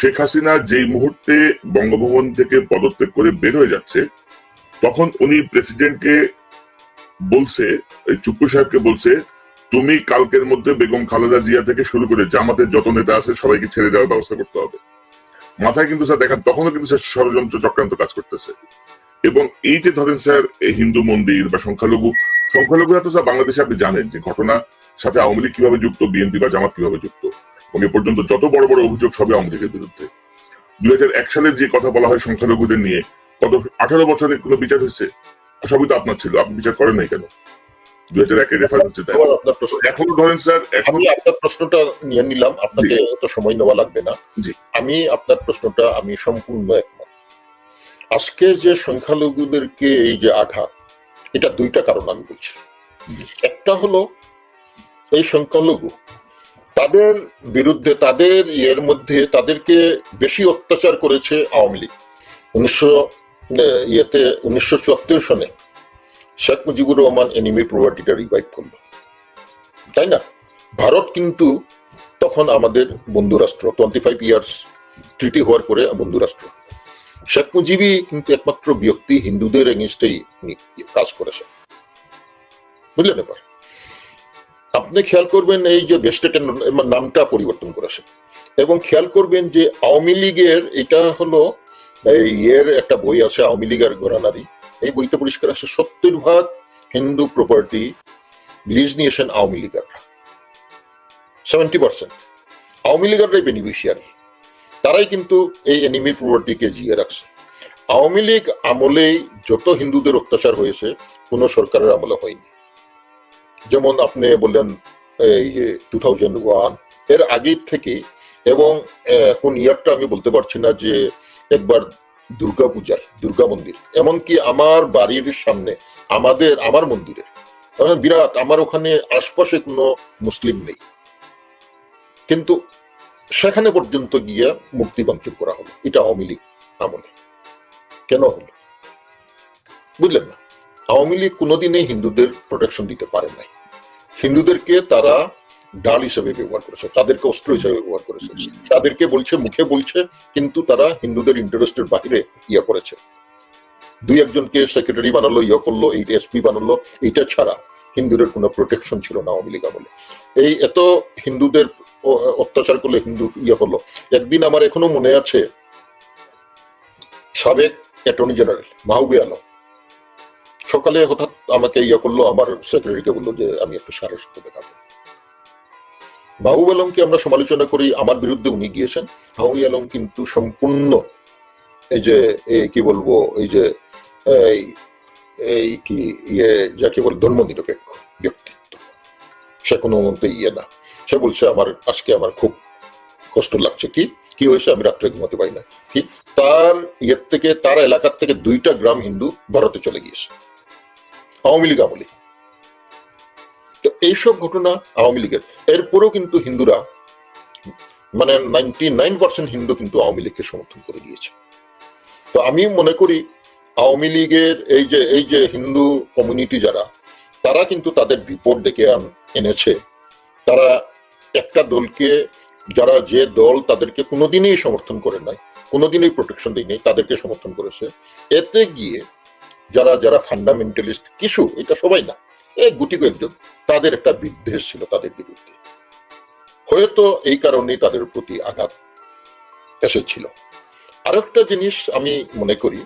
শেখ হাসিনা যেই মুহূর্তে বঙ্গভবন থেকে পদত্যাগ করে বের হয়ে যাচ্ছে, তখন উনি প্রেসিডেন্টকে বলছে চুপ্পু সাহেবকে বলছে, তুমি কালকের মধ্যে বেগম খালেদা জিয়া থেকে শুরু করে জামাতের যত নেতা আছে সবাইকে ছেড়ে দেওয়ার ব্যবস্থা করতে হবে। মাথায় কিন্তু স্যার দেখেন, তখনও কিন্তু স্যার ষড়যন্ত্র চক্রান্ত কাজ করতেছে। এবং এই যে ধরেন স্যার, এই হিন্দু মন্দির বা সংখ্যালঘু সংখ্যালঘুরা তো স্যার বাংলাদেশে আপনি জানেন যে ঘটনা সাথে আওয়ামী লীগ কীভাবে যুক্ত বিএনপি বা জামাত কীভাবে যুক্ত। এবং এ পর্যন্ত যত বড় বড় অভিযোগ সবই আওয়ামী লীগের বিরুদ্ধে। দুই হাজার এক সালের যে কথা বলা হয় সংখ্যালঘুদের নিয়ে কত আঠারো বছরে কোনো বিচার হয়েছে? সবই তো আপনার ছিল আপনি বিচার করেন নাই কেন? দুই হাজার একের রেফার হচ্ছে তাই এখনও ধরেন স্যার আমি আপনার প্রশ্নটা নিয়ে নিলাম আপনাকে এত সময় নেওয়া লাগবে না। জি। আমি আপনার প্রশ্নটা আমি সম্পূর্ণ একমত। আজকে যে সংখ্যালঘুদেরকে এই যে আঘাত এটা দুইটা কারণ আমি বলছি। একটা হলো এই সংখ্যালঘু। তাদের বিরুদ্ধে, তাদের ইয়ের মধ্যে তাদেরকে বেশি অত্যাচার করেছে আওয়ামী লীগ। উনিশশো ইয়েতে উনিশশো চুয়াত্তর সনে শেখ মুজিবুর রহমান এনিমি প্রপার্টিটা রিভাইভ করল। তাই না? ভারত কিন্তু তখন আমাদের বন্ধু রাষ্ট্র টোয়েন্টি ফাইভ ইয়ার্স ট্রিটি হওয়ার পরে বন্ধু রাষ্ট্র শেখ মুজিবই কিন্তু একমাত্র ব্যক্তি হিন্দুদের এগেনস্টেই কাজ করেছে বুঝলেন এবার? আপনি খেয়াল করবেন এই যে বেস্টেটের নামটা পরিবর্তন করেছে। এবং খেয়াল করবেন যে আওয়ামী লীগের এটা হলো এই ইয়ের একটা বই আছে, আওয়ামী লীগের গোরানারি এই বইটা পরিষ্কার আছে, সত্তর ভাগ হিন্দু প্রপার্টি লিজ নিয়েছেন আওয়ামী লীগাররা। সেভেন্টি পার্সেন্ট আওয়ামী লীগাররাই বেনিফিশিয়ারি তারাই কিন্তু এই এনিমি প্রপার্টিকে জিয়ে রাখছে। আওয়ামী লীগ আমলেই যত হিন্দুদের অত্যাচার হয়েছে, কোনো সরকারের আমলে হয়নি। যেমন আপনি বললেন, এই টু থাউজেন্ড ওয়ানের আগের থেকে, এবং কোন ইয়ারটা আমি বলতে পারছি না যে একবার দুর্গা পূজায়, দুর্গা মন্দির। এমনকি আমার বাড়ির সামনে, আমাদের, আমার মন্দিরে বিরাট, আমার ওখানে আশপাশে কোনো মুসলিম নেই। কিন্তু সেখানে পর্যন্ত গিয়ে মূর্তি ভাঙচুর করা হলো। এটা আওয়ামী লীগ আমলে। কেন হলো? বুঝলেন না? আওয়ামী লীগ কোনোদিনই হিন্দুদের প্রোটেকশন দিতে পারে নাই। হিন্দুদেরকে তারা ডাল হিসেবে ব্যবহার করেছে তাদেরকে অস্ত্র হিসেবে ব্যবহার করেছে তাদেরকে বলছে মুখে বলছে কিন্তু তারা হিন্দুদের ইন্টারেস্টের বাইরে ইয়ে করেছে। দুই একজনকে সেক্রেটারি বানালো ইয়ে করল এই এসপি বানালো এইটা ছাড়া হিন্দুদের কোনো প্রোটেকশন ছিল না আওয়ামী লীগ আমলে। এই এত হিন্দুদের অত্যাচার করলে হিন্দু ইয়ে হলো। একদিন আমার এখনও মনে আছে, সাবেক অ্যাটর্নি জেনারেল মাহবুবে আলম। সকালে হঠাৎ আমাকে ইয়ে করল, আমার সেক্রেটারিকে বলল যে, আমি একটু সারের সাথে দেখাবো মাহবুব আলমকে আমরা সমালোচনা করি, আমার বিরুদ্ধে উনি গিয়েছেন। মাহবুব আলম কিন্তু সম্পূর্ণ এই যে কি বলব, এই যে এই কি ইয়ে যাকে বলে ধর্ম নিরপেক্ষ ব্যক্তিত্ব। সে কোনো মতে ইয়ে না। সে বলছে, আমার, আজকে আমার খুব কষ্ট লাগছে। কি? কি হয়েছে? আমি রাত্রে ঘুমাতে পারি না। কি? তার ইয়ের থেকে, তার এলাকার থেকে দুইটা গ্রাম হিন্দু ভারতে চলে গিয়েছে। আওয়ামী লীগ আমলে। তো এইসব ঘটনা আওয়ামী লীগের। এরপরেও কিন্তু হিন্দুরা মানে নাইনটি নাইন পার্সেন্ট হিন্দু কিন্তু আওয়ামী লীগকে সমর্থন করে দিয়েছে তো আমি মনে করি আওয়ামী লীগের এই যে এই যে হিন্দু কমিউনিটি যারা, তারা কিন্তু তাদের বিপদ ডেকে এনেছে। তারা একটা দলকে, যারা যে দল তাদেরকে কোনোদিনই সমর্থন করে নাই, কোনোদিনই প্রোটেকশন দেয় নাই তাদেরকে সমর্থন করেছে। এতে গিয়ে যারা যারা ফান্ডামেন্টালিস্ট কিছু এটা সবাই না, এই গুটি কয়েকজন, তাদের একটা বিদ্বেষ ছিল তাদের বিরুদ্ধে। হয়তো এই কারণেই তাদের প্রতি আঘাত এসেছিল। আরেকটা জিনিস আমি মনে করি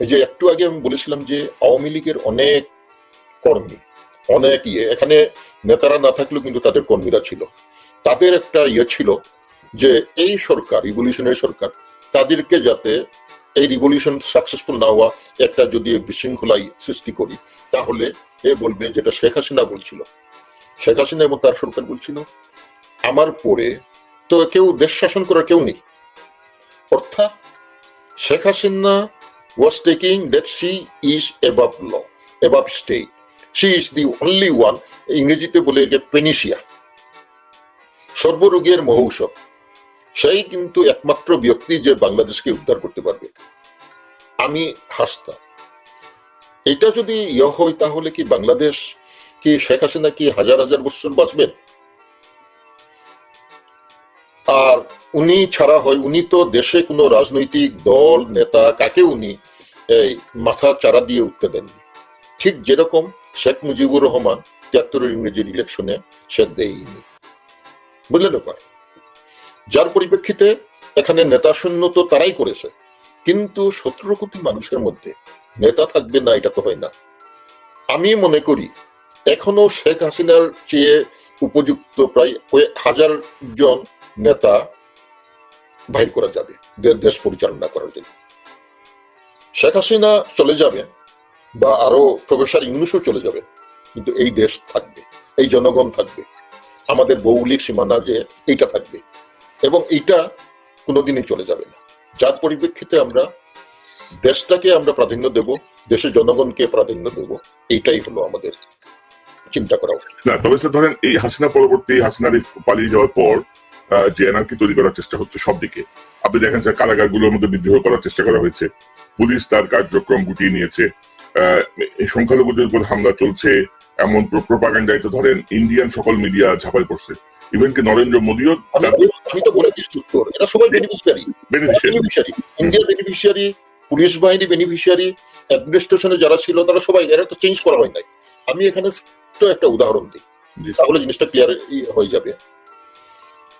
যে একটু আগে আমি বলেছিলাম যে আওয়ামী লীগের অনেক কর্মী, অনেক ইয়ে এখানে নেতারা না থাকলেও কিন্তু তাদের কর্মীরা ছিল। তাদের একটা ইয়ে ছিল যে এই সরকার, রিভলিউশনারি সরকার, তাদেরকে যাতে এই রিভলিউশন সাকসেসফুল না হওয়া, একটা যদি বিশৃঙ্খলাই সৃষ্টি করি, তাহলে এ বলবে যেটা শেখ হাসিনা বলছিল। শেখ হাসিনা এবং তার সরকার বলছিল, আমার পরে তো কেউ দেশ শাসন করার কেউ নেই। অর্থাৎ Sheikh Hasina was taking that she is above law, above state. She is the only one, ইংরেজিতে বলে যে পেনিসিয়া সর্বরোগের মহৌষধ। সেই কিন্তু একমাত্র ব্যক্তি যে বাংলাদেশকে উদ্ধার করতে পারবে। আমি হাসতাম এটা যদি ইয়ে হয় তাহলে কি বাংলাদেশ কি শেখ হাসিনা কি হাজার হাজার বছর বাঁচবেন? আর উনি ছাড়া হয়, উনি তো দেশে কোনো রাজনৈতিক দল, নেতা কাকে উনি এই মাথা চারা দিয়ে উঠতে দেননি। ঠিক যেরকম শেখ মুজিবুর রহমান তিয়াত্তরের ইংরেজির ইলেকশনে সে দেয়নি। বুঝলেন ব্যাপার? যার পরিপ্রেক্ষিতে এখানে নেতা শূন্য তো তারাই করেছে, কিন্তু সতেরো কোটি মানুষের মধ্যে নেতা থাকবে না, এটা তো হয় না। আমি মনে করি, এখনও শেখ হাসিনার চেয়ে উপযুক্ত প্রায় হাজার জন নেতা বাহির করা যাবে দেশ পরিচালনা করার জন্য। শেখ হাসিনা চলে যাবে বা আরও প্রফেসর ইংলিশও চলে যাবে কিন্তু এই দেশ থাকবে, এই জনগণ থাকবে, আমাদের ভৌগোলিক সীমানা যে এইটা থাকবে এবং এইটা কোনোদিনই চলে যাবে না। যার পরিপ্রেক্ষিতে আমরা দেশটাকে আমরা প্রাধান্য দেব, দেশের জনগণকে প্রাধান্য দেব, এইটাই হলো আমাদের চিন্তা করা উচিত। না, তবে ধরেন এই হাসিনা পরবর্তী হাসিনা পালিয়ে যাওয়ার পর যে এনআরকি তৈরি করার চেষ্টা হচ্ছে সব দিকে আপনি দেখেন স্যার কারাগারগুলোর মধ্যে বিদ্রোহ করার চেষ্টা করা হয়েছে। পুলিশ তার কার্যক্রম গুটিয়ে নিয়েছে। সংখ্যালঘুদের উপর হামলা চলছে। এমন প্রোপাগান্ডায় তো ধরেন ইন্ডিয়ান সকল মিডিয়া ঝাঁপাই পড়ছে। ইভেন কি নরেন্দ্র মোদীও আমি তো বলে দিচ্ছি উত্তর এরা সবাই beneficiary beneficiary beneficiary India beneficiary police বাহিনী বেনিফিশিয়ারি অ্যাডমিনিস্ট্রেশনে যারা ছিল তারা সবাই এরা তো চেঞ্জ করা হয় নাই। আমি এখানে একটা উদাহরণ দিই। তাহলে জিনিসটা ক্লিয়ার হয়ে যাবে।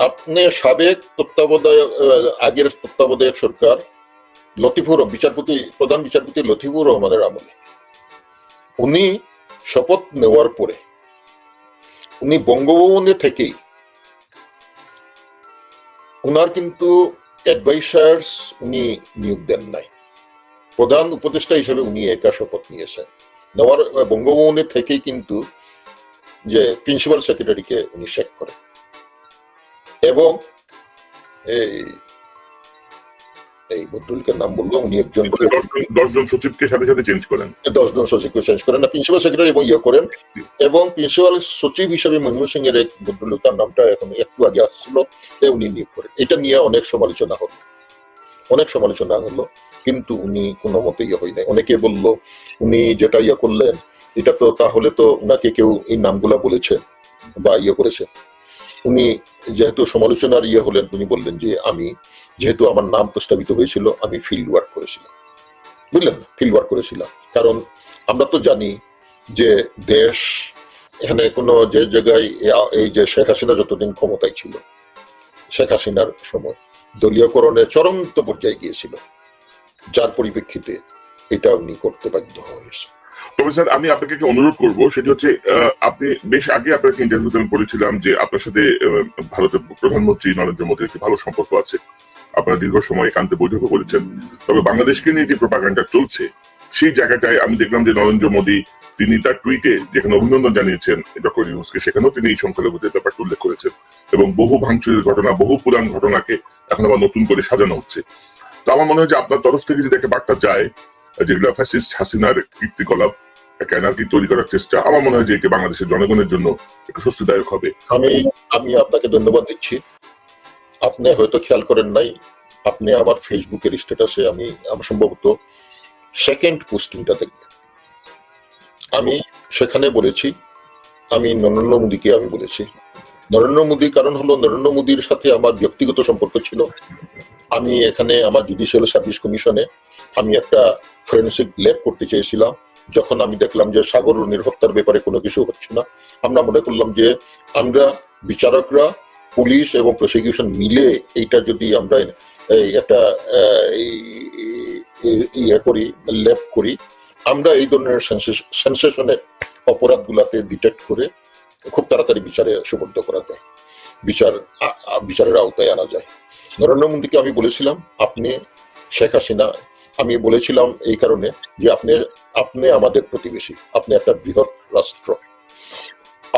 আপনি সাবেক তত্ত্বাবধায়ক আগের তত্ত্বাবধায়ক সরকার লতিফুর বিচারপতি, প্রধান বিচারপতি লতিফুর রহমানের আমলে। উনি শপথ নেওয়ার পরে, উনি বঙ্গভবনে থেকেই উনার কিন্তু অ্যাডভাইসার্স উনি নিয়োগ দেন নাই। প্রধান উপদেষ্টা হিসেবে উনি একা শপথ নিয়েছেন। নেওয়ার, বঙ্গভবনে থেকেই কিন্তু যে প্রিন্সিপাল সেক্রেটারিকে উনি শেক করেন। এবং এই এই ভদ্রলোকের নাম বলল উনি একজন দশজন সচিবকে সাথে সাথে চেঞ্জ করেন। দশজন সচিবকে চেঞ্জ করেন প্রিন্সিপাল সেক্রেটারি এবং ইয়ে করেন এবং প্রিন্সিপাল সচিব হিসেবে মনমোহন সিং এর এক ভদ্রলোক তার নামটা এখন একটু আগে আসছিল উনি নিয়োগ করেন। এটা নিয়ে অনেক সমালোচনা হলো। অনেক সমালোচনা হলো কিন্তু উনি কোনো মতে ইয়ে হয় নাই অনেকে বলল উনি যেটা ইয়ে করলেন এটা তো তাহলে তো উনাকে কেউ এই নামগুলা বলেছে বা ইয়ে করেছে। উনি যেহেতু সমালোচনার ইয়ে হলেন, উনি বললেন যে আমি যেহেতু আমার নাম প্রস্তাবিত হয়েছিল, আমি ফিল্ড ওয়ার্ক করেছিলাম। বুঝলেন? না ফিল্ড ওয়ার্ক করেছিলাম। কারণ আমরা তো জানি যে দেশ এখানে কোনো যে জায়গায় এই যে শেখ হাসিনা যতদিন ক্ষমতায় ছিল, শেখ হাসিনার সময় দলীয়করণের চরমন্ত পর্যায়ে গিয়েছিল। যার পরিপ্রেক্ষিতে এটা উনি করতে বাধ্য হয়েছে। তবে স্যার আমি আপনাকে একটা অনুরোধ করব। সেটি হচ্ছে আপনি বেশ আগে আপনাকে ইন্টারভিউতে আমি পড়েছিলাম যে আপনার সাথে ভারতের প্রধানমন্ত্রী নরেন্দ্র মোদীর একটি ভালো সম্পর্ক আছে। আপনারা দীর্ঘ সময় একান্তে বৈঠকও করেছেন। তবে বাংলাদেশকে নিয়ে যে প্রপাগান্ডা চলছে, সেই জায়গাটায় আমি দেখলাম যে নরেন্দ্র মোদী, তিনি তার টুইটে যেখানে অভিনন্দন জানিয়েছেন ডক্টর ইউনুসকে সেখানেও তিনি এই সংখ্যালঘুদের ব্যাপারটা উল্লেখ করেছেন। এবং বহু ভাঙচুরের ঘটনা, বহু পুরান ঘটনাকে এখন আবার নতুন করে সাজানো হচ্ছে। তো আমার মনে হয় যে আপনার তরফ থেকে যদি একটা বার্তা যায় যেগুলো ফ্যাসিস্ট হাসিনার কীর্তিকলাপ তৈরি করার চেষ্টা, আমার মনে হয় যে এটি বাংলাদেশের জনগণের জন্য একটু হবে। আমি আমি আপনাকে ধন্যবাদ দিচ্ছি। আপনি হয়তো খেয়াল করেন নাই, আপনি আমার ফেসবুকের স্ট্যাটাসে আমি সম্ভবত সেকেন্ড পোস্টিংটা দেখবেন। আমি সেখানে বলেছি, আমি নরেন্দ্র মোদীকে আমি বলেছি নরেন্দ্র মোদী, কারণ হলো নরেন্দ্র মোদীর সাথে আমার ব্যক্তিগত সম্পর্ক ছিল। আমি এখানে আমার জুডিশিয়াল সার্ভিস কমিশনে আমি একটা ফরেন্সিক ল্যাব করতে চেয়েছিলাম, যখন আমি দেখলাম যে সাগর নিরাপত্তার ব্যাপারে কোনো কিছু হচ্ছে না। আমরা মনে করলাম যে আমরা বিচারকরা, পুলিশ এবং প্রসিকিউশন মিলে এইটা যদি আমরা একটা ইয়ে করি ল্যাব করি, আমরা এই ধরনের সেন্সেশনের অপরাধগুলাকে ডিটেক্ট করে খুব তাড়াতাড়ি বিচারে সুবদ্ধ করা যায়। বিচার বিচারের আওতায় আনা যায়। নরেন্দ্র মোদীকে আমি বলেছিলাম, আপনি শেখ হাসিনা, আমি বলেছিলাম এই কারণে যে আপনি আপনি আমাদের প্রতিবেশী, আপনি একটা বৃহৎ রাষ্ট্র।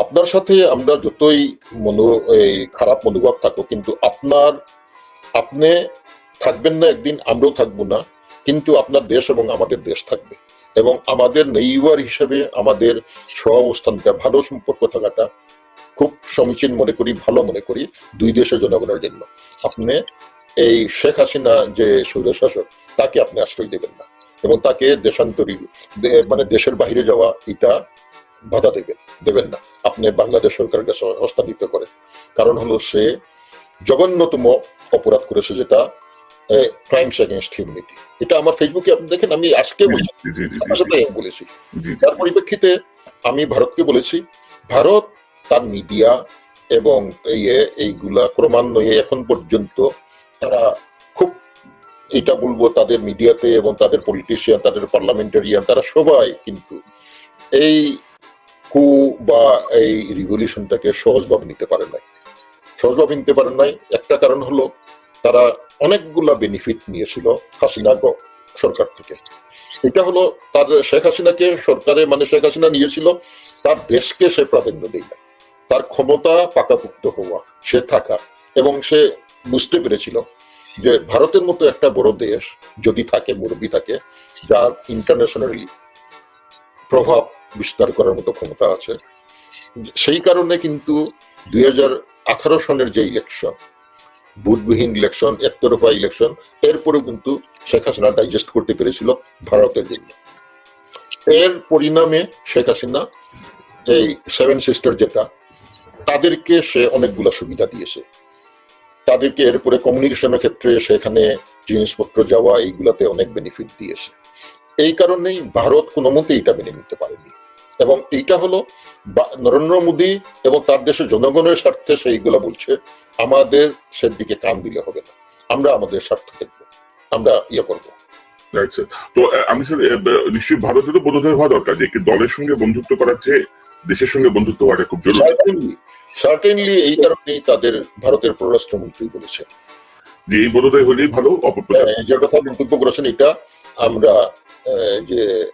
আপনার সাথে আমরা যতই মনো, এই খারাপ মনোভাব থাকুক, কিন্তু আপনার, আপনি থাকবেন না একদিন, আমরাও থাকব না, কিন্তু আপনার দেশ এবং আমাদের দেশ থাকবে। এবং আমাদের নেইবার হিসেবে আমাদের সহ অবস্থানটা ভালো সম্পর্ক থাকাটা খুব সমীচীন মনে করি, ভালো মনে করি দুই দেশের জনগণের জন্য। আপনি এই শেখ হাসিনা যে স্বৈরশাসক, তাকে আপনি আশ্রয় দেবেন না এবং তাকে দেশান্তরী মানে দেশের বাইরে যাওয়া এটা বাধা দেবেন দেবেন না। আপনি বাংলাদেশ সরকারের কাছে হস্তান্তরিত করেন। কারণ হলো সে জঘন্যতম অপরাধ করেছে যেটা ক্রাইমস এগেনস্ট হিউম্যানিটি এটা আমার ফেসবুকে আপনি দেখেন আমি আজকে বলছি। তার পরিপ্রেক্ষিতে আমি ভারতকে বলেছি ভারত তার মিডিয়া এবং এই এইগুলা ক্রমান্বয়ে এখন পর্যন্ত তারা খুব এটা বলব তাদের মিডিয়াতে এবং তাদের পলিটিশিয়ান তাদের পার্লামেন্টারিয়ান তারা সবাই কিন্তু এই কু বা এই রিভলিউশনটাকে সহজভাবে নিতে পারে নাই। সহজভাবে নিতে পারে নাই। একটা কারণ হলো তারা অনেকগুলা বেনিফিট নিয়েছিল হাসিনা সরকার থেকে। এটা হলো তার শেখ হাসিনাকে সরকারে মানে শেখ হাসিনা নিয়েছিল, তার দেশকে সে প্রাধান্য দেয় না তার ক্ষমতা পাকাপুক্ত হওয়া, সে থাকা, এবং সে বুঝতে পেরেছিল যে ভারতের মতো একটা বড় দেশ যদি থাকে, মুরব্বী থাকে, যার ইন্টারন্যাশনালি প্রভাব বিস্তার করার মতো ক্ষমতা আছে। সেই কারণে কিন্তু দুই হাজার আঠারো সনের যে ইলেকশন ভোটবিহীন ইলেকশন একতরফা ইলেকশন এরপরেও কিন্তু শেখ হাসিনা ডাইজেস্ট করতে পেরেছিল ভারতের জন্য। এর পরিণামে শেখ হাসিনা, এই সেভেন সিস্টার যেটা, তাদেরকে সে অনেকগুলো সুবিধা দিয়েছে। তাদেরকে এরপরে কমিউনিকেশনের ক্ষেত্রে সেখানে জিনিসপত্র যাওয়া, এইগুলাতে অনেক বেনিফিট দিয়েছে। এই কারণেই ভারত কোনো মতে এটা মেনে নিতে পারেনি। এবং এইটা হলো নরেন্দ্র মোদী এবং তার দেশের জনগণের স্বার্থে সেইগুলা বলছে আমাদের সেদিকে কান দিলে হবে না। আমরা আমাদের স্বার্থ দেখব আমরা ইয়ে করব। তো আমি স্যার নিশ্চয়ই ভারতেরও বোধোদয় হওয়া দরকার যে দলের সঙ্গে বন্ধুত্ব করার চেয়ে দেশের সঙ্গে বন্ধুত্ব হওয়াটা খুব জরুরি। সার্টেনলি সার্টেনলি এই কারণেই তাদের ভারতের পররাষ্ট্রমন্ত্রী বলেছেন। যে এই বোধোদয় হলেই ভালো অপপ্রচার। যে কথা মন্তব্য করেছেন এটা আমরা যে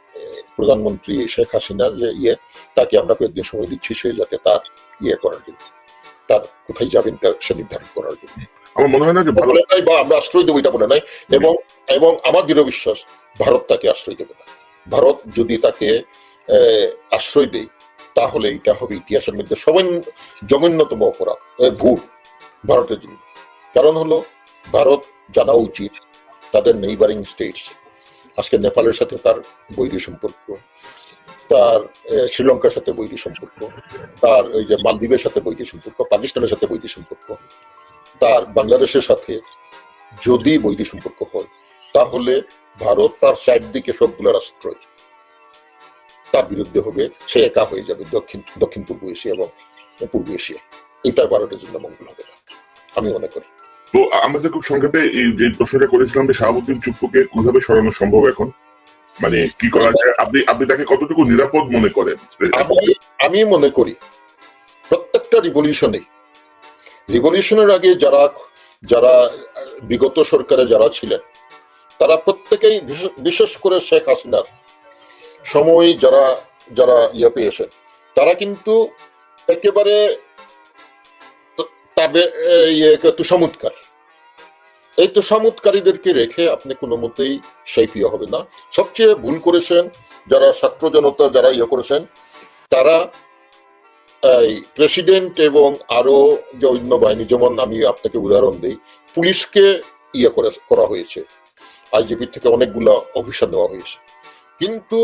প্রধানমন্ত্রী শেখ হাসিনার যে ইয়ে তাকে আমরা কয়েকদিন সময় দিচ্ছি সে যাতে তার ইয়ে করার জন্য তার কোথায় যাবেন তা সে নির্ধারণ করার জন্য। আমার মনে হয় না যে বলে নাই বা আমরা আশ্রয় দেবো এটা বলে নাই এবং এবং আমার দৃঢ় বিশ্বাস ভারত তাকে আশ্রয় দেবে না। ভারত যদি তাকে আহ, আশ্রয় দেয় তাহলে এটা হবে ইতিহাসের মধ্যে সবাই জঘন্যতম অপরাধ ভুল ভারতের জন্য। কারণ হলো ভারত জানা উচিত তাদের নেইবারিং স্টেটস আজকে নেপালের সাথে তার বৈরী সম্পর্ক, তার শ্রীলঙ্কার সাথে বৈরী সম্পর্ক, তার ওই যে মালদ্বীপের সাথে বৈরী সম্পর্ক, পাকিস্তানের সাথে বৈরী সম্পর্ক, তার বাংলাদেশের সাথে যদি বৈরী সম্পর্ক হয়, তাহলে ভারত তার চারদিকে সবগুলো রাষ্ট্র তার বিরুদ্ধে হবে, সে একা হয়ে যাবে দক্ষিণ দক্ষিণ পূর্ব এশিয়া এবং পূর্ব এশিয়া। এটা ভারতের জন্য মঙ্গল হবে না, আমি মনে করি। তো আমাদের খুব সংক্ষেপে এই যে প্রশ্নটা করেছিলাম যে শাহাবুদ্দিন চুপ্পুকে কীভাবে সরানো সম্ভব এখন? মানে কি করা যায়? আপনি আপনি তাকে কতটুকু নিরাপদ মনে করেন? আমি মনে করি প্রত্যেকটা রিভলিউশনে রিভলিউশনের আগে যারা যারা বিগত সরকারে যারা ছিলেন, তারা প্রত্যেকেই বিশেষ- করে শেখ হাসিনার সময় যারা যারা ইয়ে পেয়েছেন তারা কিন্তু একেবারে তাদের তুষামুৎকার এই তুষামুৎকারীদেরকে রেখে আপনি কোনো মতেই সেই প্রিয় হবে না। সবচেয়ে ভুল করেছেন যারা ছাত্র জনতা যারা ইয়ে করেছেন, তারা, এই, প্রেসিডেন্ট এবং আরও যে অন্য বাহিনী, যেমন আমি আপনাকে উদাহরণ দিই, পুলিশকে ইয়ে করে হয়েছে। আইজিপি থেকে অনেকগুলা অফিসার নেওয়া হয়েছে। কিন্তু